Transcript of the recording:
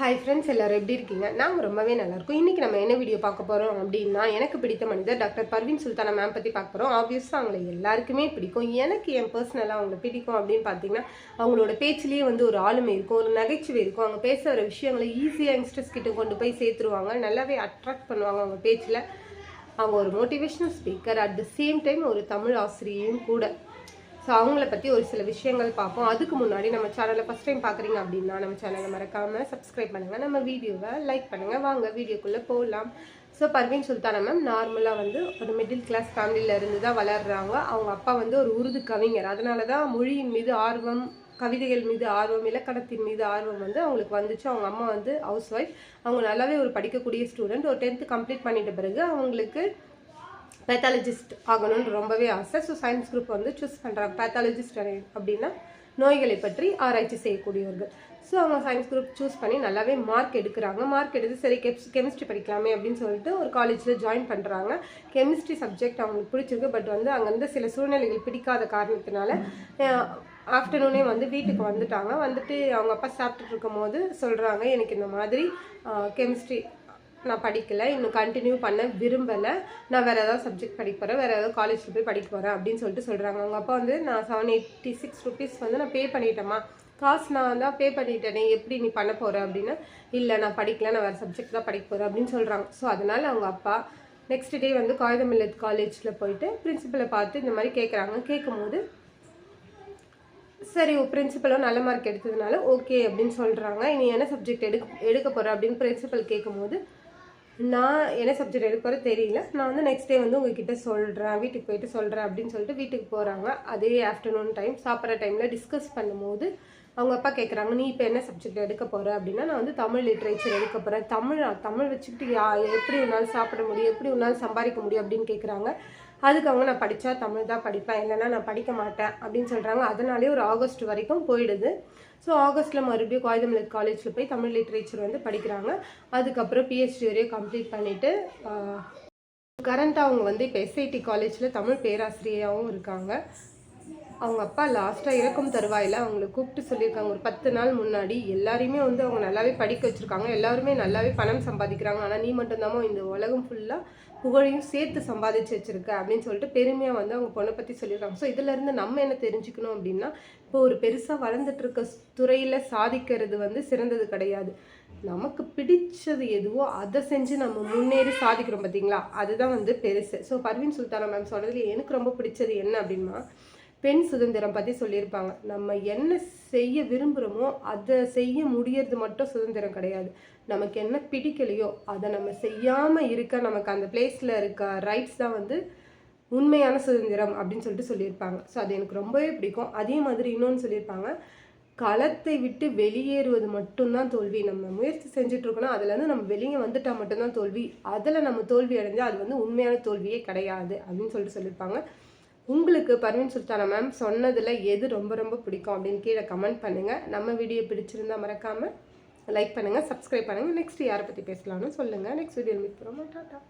Hi friends எல்லோரும் எப்படி இருக்கீங்க? நாங்கள் ரொம்பவே நல்லாயிருக்கும் இன்றைக்கி நம்ம என்ன வீடியோ பார்க்க போகிறோம் அப்படின்னா எனக்கு பிடித்த மனிதர் டாக்டர் பர்வீன் சுல்தானா மேம் பற்றி பார்க்க போகிறோம் ஆப்வியஸாக அவங்கள எல்லாருக்குமே பிடிக்கும். எனக்கு என் பர்சனலாக அவங்கள பிடிக்கும் அப்படின்னு பார்த்தீங்கன்னா அவங்களோட பேச்சிலேயே வந்து ஒரு ஆளுமை இருக்கும் ஒரு நகைச்சுவை இருக்கும். அவங்க பேசுகிற விஷயங்களை ஈஸியாக யங்ஸ்டர்ஸ் கிட்ட கொண்டு போய் சேர்த்துருவாங்க. நல்லாவே அட்ராக்ட் பண்ணுவாங்க அவங்க பேச்சில். அவங்க ஒரு motivational speaker at the same time ஒரு தமிழ் ஆசிரியையும் கூட. ஸோ அவங்கள பற்றி ஒரு சில விஷயங்கள் பார்ப்போம். அதுக்கு முன்னாடி நம்ம சேனலை ஃபஸ்ட் டைம் பார்க்குறீங்க அப்படின்னா நம்ம சேனலை மறக்காமல் சப்ஸ்கிரைப் பண்ணுங்கள் நம்ம வீடியோவை லைக் பண்ணுங்கள் வாங்க வீடியோக்குள்ளே போகலாம் ஸோ பர்வீன் சுல்தானா மேம் நார்மலாக வந்து ஒரு மிடில் கிளாஸ் ஃபேமிலியிலேருந்து தான் வளர்கிறாங்க அவங்க அப்பா வந்து ஒரு உருது கவிஞர். அதனால தான் மொழியின் மீது ஆர்வம் கவிதைகள் மீது ஆர்வம் இலக்கணத்தின் மீது ஆர்வம் வந்து அவங்களுக்கு வந்துச்சு. அவங்க அம்மா வந்து ஹவுஸ் ஒய்ஃப் அவங்க நல்லாவே ஒரு படிக்கக்கூடிய ஸ்டூடெண்ட் ஒரு டென்த்து கம்ப்ளீட் பண்ணிட்ட பிறகு அவங்களுக்கு பேத்தாலஜிஸ்ட் ஆகணும்னு ரொம்பவே ஆசை. ஸோ சயின்ஸ் குரூப் வந்து சூஸ் பண்ணுறாங்க பேத்தாலஜிஸ்ட் அப்படின்னா நோய்களை பற்றி ஆராய்ச்சி செய்யக்கூடியவர்கள். ஸோ அவங்க சயின்ஸ் குரூப் சூஸ் பண்ணி நல்லாவே மார்க் எடுக்கிறாங்க. மார்க் எடுத்து சரி கெப்ஸ் கெமிஸ்ட்ரி படிக்கலாமே அப்படின்னு சொல்லிட்டு ஒரு காலேஜில் ஜாயின் பண்ணுறாங்க கெமிஸ்ட்ரி சப்ஜெக்ட் அவங்களுக்கு பிடிச்சிருக்கு. பட் வந்து அங்கேருந்து சில சூழ்நிலைகள் பிடிக்காத காரணத்தினால ஆஃப்டர்நூனே வந்து வீட்டுக்கு வந்துட்டாங்க. வந்துட்டு அவங்க அப்பா சாப்பிட்டுட்டு இருக்கும் போது சொல்கிறாங்க எனக்கு இந்த மாதிரி கெமிஸ்ட்ரி நான் படிக்கலை இன்னும் கண்டினியூ பண்ண விரும்பலை. நான் வேறு ஏதாவது சப்ஜெக்ட் படிக்க போகிறேன் வேறு ஏதாவது காலேஜில் போய் படிக்க போகிறேன் அப்படின்னு சொல்லிட்டு சொல்கிறாங்க அவங்க அப்பா வந்து நான் செவன் எயிட்டி சிக்ஸ் ருபீஸ் வந்து நான் பே பண்ணிட்டேம்மா. காசு நான் தான் பே பண்ணிட்டேனே. எப்படி நீ பண்ண போகிற அப்படின்னா இல்லை நான் படிக்கல. நான் வேறு சப்ஜெக்ட் தான் படிக்க போகிறேன் அப்படின்னு சொல்கிறாங்க ஸோ அதனால் அவங்க அப்பா நெக்ஸ்ட் டே வந்து காகிதமில்லத் காலேஜில் போயிட்டு பிரின்சிபலை பார்த்து இந்த மாதிரி கேட்குறாங்க கேட்கும்போது சரி பிரின்சிபலும் நல்ல மார்க் எடுத்ததுனால ஓகே அப்படின்னு சொல்கிறாங்க இனி என்ன சப்ஜெக்ட் எடுக்க எடுக்க போகிற அப்படின்னு பிரின்சிபல் கேட்கும்போது நான் என்ன சப்ஜெக்ட் எடுக்க தெரியல. நான் வந்து நெக்ஸ்ட் டே வந்து உங்ககிட்ட சொல்கிறேன் வீட்டுக்கு போயிட்டு சொல்கிறேன் அப்படின்னு சொல்லிட்டு வீட்டுக்கு போகிறாங்க அதே ஆஃப்டர்நூன் டைம் சாப்பிட்ற டைமில் டிஸ்கஸ் பண்ணும்போது அவங்க அப்பா கேட்குறாங்க நீ இப்போ என்ன சப்ஜெக்ட் எடுக்க போகிற அப்படின்னா நான் வந்து தமிழ் லிட்ரேச்சர் எடுக்க போகிறேன் தமிழ்? தமிழ் வச்சுக்கிட்டு யா எப்படி உன்னால் சாப்பிட முடியும்? எப்படி உன்னால் சம்பாதிக்க முடியும்? அப்படின்னு கேட்குறாங்க அதுக்கு அவங்க நான் படித்தா தமிழ் தான் படிப்பேன் இல்லைன்னா நான் படிக்க மாட்டேன் அப்படின்னு சொல்கிறாங்க அதனாலே ஒரு ஆகஸ்ட் வரைக்கும் போயிடுது. ஸோ ஆகஸ்ட்டில் மறுபடியும் காகிதமில்லத் காலேஜில் போய் தமிழ் லிட்ரேச்சர் வந்து படிக்கிறாங்க. அதுக்கப்புறம் பிஹெச்டி வரையும் கம்ப்ளீட் பண்ணிவிட்டு கரண்ட்டாக அவங்க வந்து இப்போ எஸ்ஐடி காலேஜில் தமிழ் பேராசிரியராகவும் இருக்காங்க. அவங்க அப்பா லாஸ்ட்டாக இறக்கும் தருவாயில் அவங்கள கூப்பிட்டு சொல்லியிருக்காங்க. ஒரு பத்து நாள் முன்னாடி எல்லாரையுமே வந்து அவங்க நல்லாவே படிக்க வச்சுருக்காங்க. எல்லாருமே நல்லாவே பணம் சம்பாதிக்கிறாங்க. ஆனால் நீ மட்டும்தாமோ இந்த உலகம் ஃபுல்லாக புகழையும் சேர்த்து சம்பாதிச்சு வச்சுருக்க அப்படின்னு சொல்லிட்டு பெருமையாக வந்து அவங்க பொண்ணை பற்றி சொல்லியிருக்காங்க. ஸோ இதிலேருந்து நம்ம என்ன தெரிஞ்சுக்கணும் அப்படின்னா இப்போ ஒரு பெருசாக வளர்ந்துட்டு இருக்க துறையில் சாதிக்கிறது வந்து சிறந்தது கிடையாது. நமக்கு பிடிச்சது எதுவோ அதை செஞ்சு நம்ம முன்னேறி சாதிக்கிறோம் பார்த்தீங்களா அதுதான் வந்து பெருசு. ஸோ பர்வீன் சுல்தானா மேம் சொல்கிறதுல எனக்கு ரொம்ப பிடிச்சது என்ன அப்படின்னா பெண் சுதந்திரம் பற்றி சொல்லியிருப்பாங்க. நம்ம என்ன செய்ய விரும்புகிறோமோ அதை செய்ய முடியறது மட்டும் சுதந்திரம் கிடையாது. நமக்கு என்ன பிடிக்கலையோ அதை நம்ம செய்யாமல் இருக்க நமக்கு அந்த பிளேஸில் இருக்க ரைட்ஸ் தான் வந்து உண்மையான சுதந்திரம் அப்படின்னு சொல்லிட்டு சொல்லியிருப்பாங்க. ஸோ அது எனக்கு ரொம்பவே பிடிக்கும். அதே மாதிரி இன்னொன்று சொல்லியிருப்பாங்க. களத்தை விட்டு வெளியேறுவது மட்டும்தான் தோல்வி. நம்ம முயற்சி செஞ்சுட்ருக்கோன்னா அதுலேருந்து நம்ம வெளியே வந்துட்டால் மட்டும்தான் தோல்வி. அதில் நம்ம தோல்வி அடைஞ்சால் அது வந்து உண்மையான தோல்வியே கிடையாது அப்படின்னு சொல்லிட்டு சொல்லியிருப்பாங்க. உங்களுக்கு பர்வீன் சுல்தானா மேம் சொன்னதில் எது ரொம்ப ரொம்ப பிடிக்கும் அப்படின்னு கீழே கமெண்ட் பண்ணுங்கள் நம்ம வீடியோ பிடிச்சிருந்தா மறக்காமல் லைக் பண்ணுங்கள் சப்ஸ்கிரைப் பண்ணுங்கள் நெக்ஸ்ட் யாரை பற்றி பேசலாம்னு சொல்லுங்கள் நெக்ஸ்ட் வீடியோ மீட் பண்ணுறோம் டாட்டா